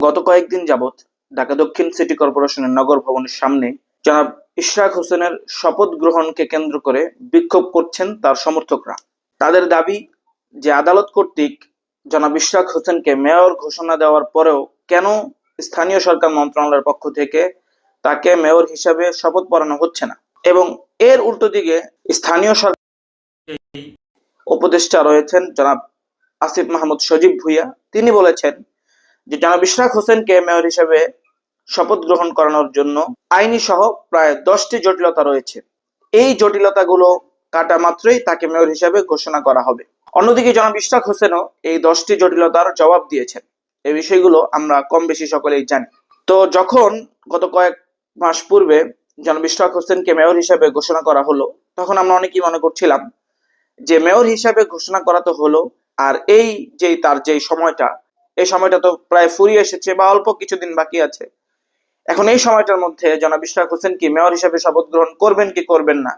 গত কয়েকদিন যাবৎ ঢাকা দক্ষিণ সিটি কর্পোরেশনের নগর ভবনের সামনে জনাব ইশরাক হোসেনের শপথ গ্রহণকে কেন্দ্র করে বিক্ষোভ করছেন তার সমর্থকরা। তাদের দাবি যে আদালত কর্তৃক জনাব ইশরাক হোসেনকে মেয়র ঘোষণা দেওয়ার পরেও কেন স্থানীয় সরকার মন্ত্রণালয়ের পক্ষ থেকে তাকে মেয়র হিসাবে শপথ পড়ানো হচ্ছে না? এবং এর উল্টো দিকে স্থানীয় সরকার উপদেষ্টা রয়েছেন জনাব আসিফ মাহমুদ সজীব ভুইয়া। তিনি বলেছেন যে জনাব ইশরাক হোসেনকে মেয়র হিসেবে শপথ গ্রহণ করানোর জন্য আইনি সহ প্রায় দশটি জটিলতা রয়েছে। এই জটিলতাগুলো কাটা মাত্রই তাকে মেয়র হিসেবে ঘোষণা করা হবে। অন্যদিকে জনাব ইশরাক হোসেনও এই দশটি জটিলতার জবাব দিয়েছেন। এই বিষয়গুলো আমরা কম বেশি সকলেই জানি। তো যখন গত কয়েক মাস পূর্বে জনাব ইশরাক হোসেনকে মেয়র হিসেবে ঘোষণা করা হলো, তখন আমরা অনেকেই মনে করছিলাম যে মেয়র হিসাবে ঘোষণা করা তো হলো, আর এই যে তার যেই সময়টা এই সময়টা তো প্রায় ফুরিয়ে এসেছে বা অল্প কিছুদিন বাকি আছে। এখন এই সময়টার মধ্যে জনাব ইশরাক হোসেন কি মেয়র হিসেবে শপথ গ্রহণ করবেন কি করবেন না?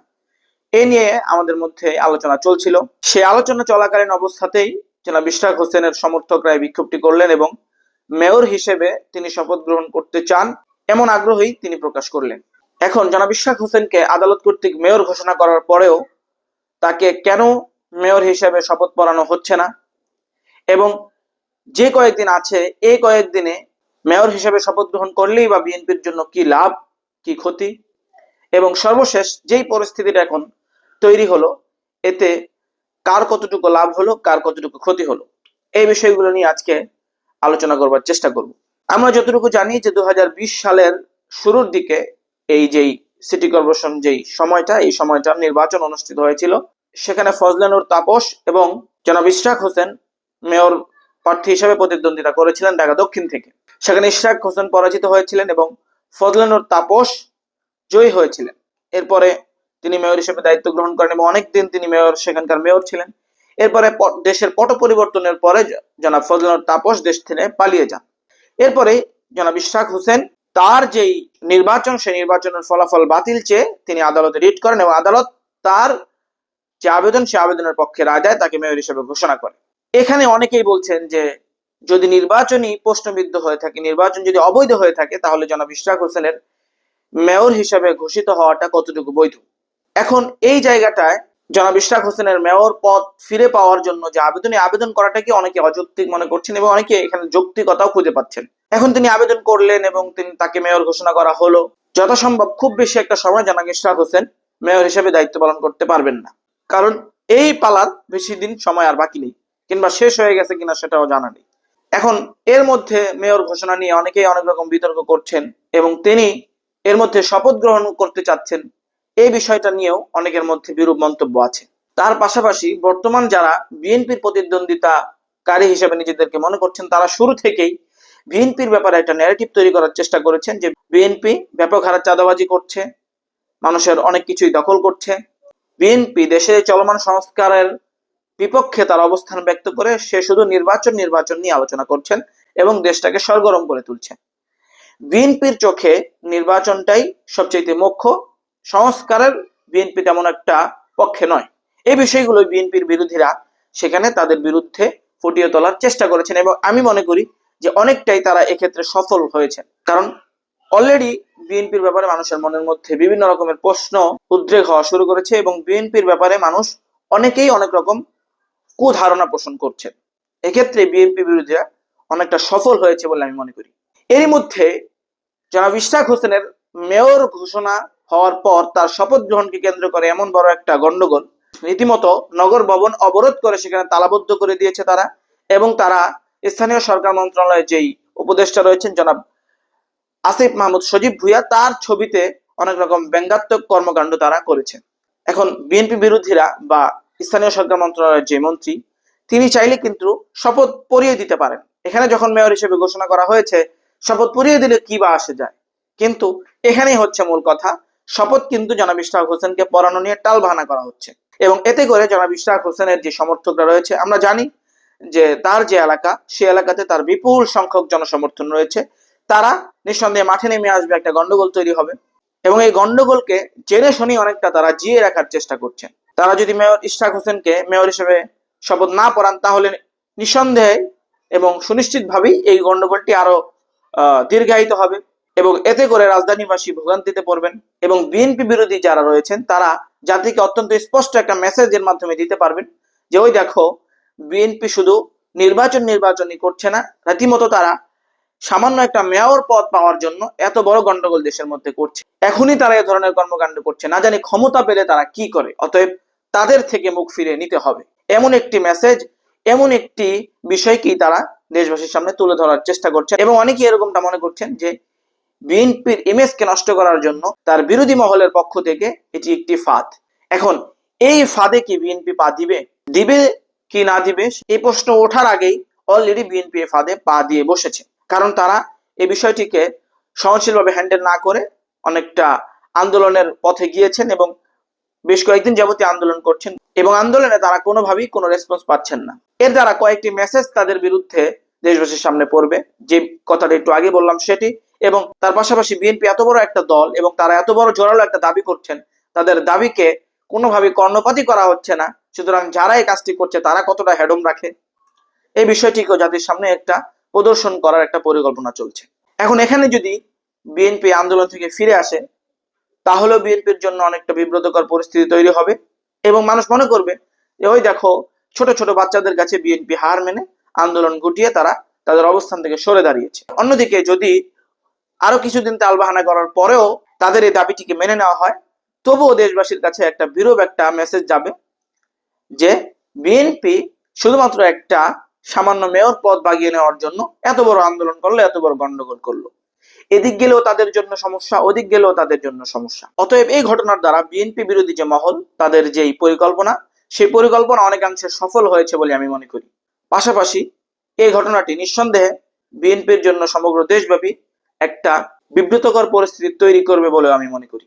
এ নিয়ে আমাদের মধ্যে আলোচনা চলছিল। সে আলোচনা চলাকালীন অবস্থাতেই জনাব ইশরাক হোসেনের সমর্থকরা বিক্ষোভটি করলেন এবং মেয়র হিসেবে তিনি শপথ গ্রহণ করতে চান এমন আগ্রহী তিনি প্রকাশ করলেন। এখন জনাব ইশরাক হোসেনকে আদালত কর্তৃক মেয়র ঘোষণা করার পরেও তাকে কেন মেয়র হিসেবে শপথ পড়ানো হচ্ছে না? এবং যে কয়েকদিন আছে, এই কয়েকদিনে মেয়র হিসেবে শপথ গ্রহণ করলেই বা বিএনপির জন্য কি লাভ, কি ক্ষতি? এবং সর্বশেষ যেই পরিস্থিতিটা এখন তৈরি হলো, এতে কার কতটুকু লাভ হলো, কার কতটুকু ক্ষতি হলো? এই বিষয়গুলো নিয়ে আজকে আলোচনা করবার চেষ্টা করব। আমরা যতটুকু জানি যে দু হাজার বিশ সালের শুরুর দিকে এই যেই সিটি কর্পোরেশন যেই সময়টা, এই সময়টা নির্বাচন অনুষ্ঠিত হয়েছিল, সেখানে ফজলানুর তাপস এবং জনাব ইশরাক হোসেন মেয়র প্রার্থী হিসেবে প্রতিদ্বন্দ্বিতা করেছিলেন ঢাকা দক্ষিণ থেকে। সেখানে ইশরাক হোসেন পরাজিত হয়েছিলেন এবং ফজলানুর তাপস জয়ী হয়েছিলেন। এরপরে তিনি মেয়র হিসেবে দায়িত্ব গ্রহণ করেন এবং অনেকদিন তিনি মেয়র, সেখানকার মেয়র ছিলেন। এরপরে দেশের পট পরিবর্তনের পরে জনাব ফজলানুর তাপস দেশ থেকে পালিয়ে যান। এরপরে জনাব ইশরাক হোসেন তার যেই নির্বাচন, সেই নির্বাচনের ফলাফল বাতিল চেয়ে তিনি আদালতে রিট করেন এবং আদালত তার যে আবেদন সে আবেদনের পক্ষে রায় দেয়, তাকে মেয়র হিসেবে ঘোষণা করে। এখানে অনেকেই বলছেন যে, যদি নির্বাচনী প্রশ্নবিদ্ধ হয়ে থাকে, নির্বাচন যদি অবৈধ হয়ে থাকে, তাহলে জনাব ইশরাক হোসেনের মেয়র হিসাবে ঘোষিত হওয়াটা কতটুকু বৈধ? এখন এই জায়গাটায় জনাব ইশরাক হোসেনের মেয়র পদ ফিরে পাওয়ার জন্য যে আবেদনে আবেদন করাটাকে অনেকে অযৌক্তিক মনে করছেন এবং অনেকে এখানে যৌক্তিকতাও খুঁজে পাচ্ছেন? এখন তিনি আবেদন করলেন এবং তিনি তাকে মেয়র ঘোষণা করা হলো। যথাসম্ভব খুব বেশি একটা সময় জনাব ইশরাক হোসেন মেয়র হিসেবে দায়িত্ব পালন করতে পারবেন না। কারণ এই পালার বেশি দিন সময় আর বাকি নেই। কিংবা শেষ হয়ে গেছে কিনা সেটাও জানা নেই। এখন এর মধ্যে মেয়র ঘোষণা নিয়ে অনেকেই অনেক রকম বিতর্ক করছেন এবং তিনি এর মধ্যে শপথ গ্রহণ করতে চাচ্ছেন এই বিষয়টা নিয়েও অনেকের মধ্যে বিরূপ মন্তব্য আছে। তার পাশাপাশি বর্তমান যারা বিএনপির প্রতিদ্বন্দ্বিতাকারী হিসেবে নিজেদেরকে মনে করছেন, তারা শুরু থেকেই বিএনপির ব্যাপারে একটা ন্যারেটিভ তৈরি করার চেষ্টা করেছেন যে বিএনপি ব্যাপক হারে চাঁদাবাজি করছে, মানুষের অনেক কিছুই দখল করছে। বিএনপি দেশে চলমান সংস্কারের বিপক্ষে তার অবস্থান ব্যক্ত করে সে শুধু নির্বাচন নির্বাচন নিয়ে আলোচনা করছেন এবং দেশটাকে সরগরম করে তুলছেন। বিএনপির চোখে নির্বাচনটাই সবচেয়ে মুখ্য। সংস্কারের বিএনপি তেমন একটা পক্ষে নয়। এই বিষয়গুলো বিএনপির বিরোধীরা সেখানে তাদের বিরুদ্ধে ফুটিয়ে তোলার চেষ্টা করেছেন এবং আমি মনে করি যে অনেকটাই তারা এক্ষেত্রে সফল হয়েছে কারণ অলরেডি বিএনপির ব্যাপারে মানুষের মনের মধ্যে বিভিন্ন রকমের প্রশ্ন উদ্রেক হওয়া শুরু করেছে এবং বিএনপির ব্যাপারে মানুষ অনেকেই অনেক রকম কুধারণা পোষণ করছে। এক্ষেত্রে বিএনপি বিরোধীরা অনেকটা সফল হয়েছে বলে আমি মনে করি। এরই মধ্যে জনাব ইশরাক হোসেনের মেয়র ঘোষণা হওয়ার পর তার শপথ গ্রহণকে কেন্দ্র করে এমন বড় একটা গন্ডগোল রীতিমতো নগর ভবন অবরোধ করে সেখানে তালাবদ্ধ করে দিয়েছে তারা এবং তারা স্থানীয় সরকার মন্ত্রণালয়ে যেই উপদেষ্টা রয়েছেন জনাব আসিফ মাহমুদ সজীব ভুইয়া, তার ছবিতে অনেক রকম ব্যঙ্গাত্মক কর্মকাণ্ড তারা করেছে এখন বিএনপি বিরোধীরা বা স্থানীয় সরকার মন্ত্রণালয়ের যে মন্ত্রী, তিনি চাইলে কিন্তু শপথ পরিয়ে দিতে পারেন। এখানে যখন মেয়র হিসেবে ঘোষণা করা হয়েছে, শপথ পরিয়ে দিলে কি বা আসে যায়? কিন্তু এখানেই হচ্ছে মূল কথা, শপথ কিন্তু জনাব ইশরাক হোসেনকে পড়ানো নিয়ে টাল বাহানা করা হচ্ছে। এবং এতে করে জনাব ইশরাক হোসেনের যে সমর্থকরা রয়েছে, আমরা জানি যে তার যে এলাকা, সে এলাকাতে তার বিপুল সংখ্যক জনসমর্থন রয়েছে। তারা নিঃসন্দেহে মাঠে নেমে আসবে, একটা গন্ডগোল তৈরি হবে। এবং এই গন্ডগোলকে জেনে শুনি অনেকটা তারা জিয়ে রাখার চেষ্টা করছেন। তারা যদি মেয়র ইশরাক হোসেনকে মেয়র হিসেবে শপথ না পড়ান তাহলে নিঃসন্দেহে এবং সুনিশ্চিতভাবেই এই গন্ডগোলটি আরও দীর্ঘায়িত হবে এবং এতে করে রাজধানীবাসী ভোগান্তিতে পড়বেন এবং বিএনপি বিরোধী যারা রয়েছেন, তারা জাতিকে অত্যন্ত স্পষ্ট একটা মেসেজের মাধ্যমে দিতে পারবেন যে, ওই দেখো, বিএনপি শুধু নির্বাচন নির্বাচনই করছে না, রীতিমতো তারা সামান্য একটা মেয়র পদ পাওয়ার জন্য এত বড় গন্ডগোল দেশের মধ্যে করছে। এখনই তারা এ ধরনের কর্মকাণ্ড করছে। না জানি ক্ষমতা পেলে তারা কি করে। অতএব তাদের থেকে মুখ ফিরে নিতে হবে। এমন একটি মেসেজ এমন একটি বিষয়কেই তারা দেশবাসীর সামনে তুলে ধরার চেষ্টা করছে এবং অনেকেই এরকমটা মনে করছেন যে, বিএনপির ইমেজকে নষ্ট করার জন্য তার বিরোধী মহলের পক্ষ থেকে এটি একটি ফাঁদ। এখন, এই ফাঁদে কি বিএনপি পা দিবে? দিবে কি না দিবে? এই প্রশ্ন ওঠার আগেই অলরেডি বিএনপি এ ফাঁদে পা দিয়ে বসেছে। কারণ তারা এই বিষয়টিকে সহনশীলভাবে হ্যান্ডেল না করে অনেকটা আন্দোলনের পথে গিয়েছেন এবং বেশ কয়েকদিন যাবতীয় আন্দোলন করছেন এবং আন্দোলনে তারা কোনোভাবেই কোনো রেসপন্স পাচ্ছেন না। এর দ্বারা কয়েকটি মেসেজ তাদের বিরুদ্ধে দেশবাসীর সামনে পড়বে। যে কথাটা একটু আগে বললাম সেটি এবং তার পাশাপাশি বিএনপি এত বড় একটা দল এবং তারা এত বড় জোরালো একটা দাবি করছেন, তাদের দাবিকে কোনোভাবে কর্ণপাতই করা হচ্ছে না। সুতরাং যারা এই কাজটি করছে তারা কতটা হেডম রাখে? এই বিষয়টিকেও জাতির সামনে একটা প্রদর্শন করার একটা পরিকল্পনা চলছে। এখন এখানে যদি বিএনপি আন্দোলন থেকে ফিরে আসে তাহলেও বিএনপির জন্য অনেকটা বিব্রতকর পরিস্থিতি তৈরি হবে। এবং মানুষ মনে করবে যে, ওই দেখো, ছোট ছোট বাচ্চাদের কাছে বিএনপি হার মেনে আন্দোলন গুটিয়ে তারা তাদের অবস্থান থেকে সরে দাঁড়িয়েছে। অন্যদিকে যদি আরও কিছুদিন তালবাহানা করার পরেও তাদের এই দাবিটিকে মেনে নেওয়া হয়, তবুও দেশবাসীর কাছে একটা বিরূপ একটা মেসেজ যাবে যে, বিএনপি শুধুমাত্র একটা সামান্য মেয়র পদ বাগিয়ে নেওয়ার জন্য এত বড় আন্দোলন করল, এত বড় গন্ডগোল করল। এদিক গেলেও তাদের জন্য সমস্যা, ওদিক গেলেও তাদের জন্য সমস্যা। অতএব এই ঘটনার দ্বারা বিএনপি বিরোধী যে মহল, তাদের যেই পরিকল্পনা, সেই পরিকল্পনা অনেকাংশে সফল হয়েছে বলে আমি মনে করি। পাশাপাশি এই ঘটনাটি নিঃসন্দেহে বিএনপির জন্য সমগ্র দেশব্যাপী একটা বিব্রতকর পরিস্থিতি তৈরি করবে বলে আমি মনে করি।